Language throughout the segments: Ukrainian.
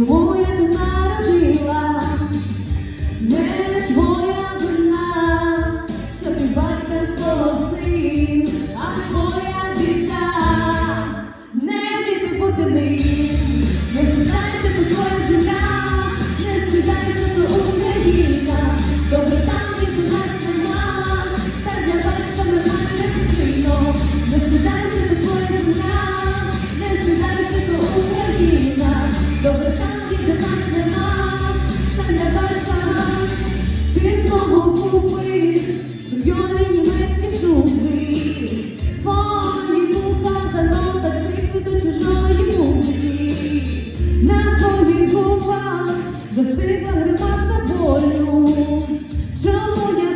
Чому я ти? Не твоя вина, що ти батька свого син, а твоя біда? Не міти бути ним. Не скидайся до твоя земля, не скидайся до Україна, до Британії до нас батька ми маємо сином, не скидайся до земля, не скидайся до Україна. Добре губах застигла гримаса болю. Чому я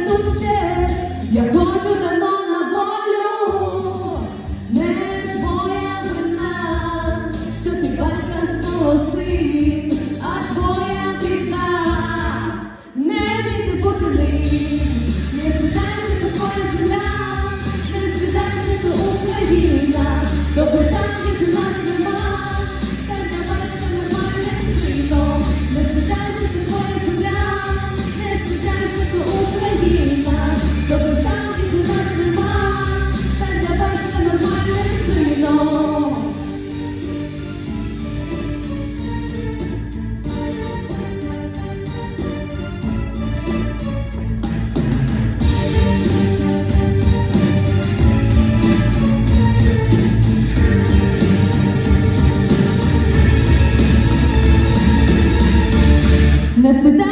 The.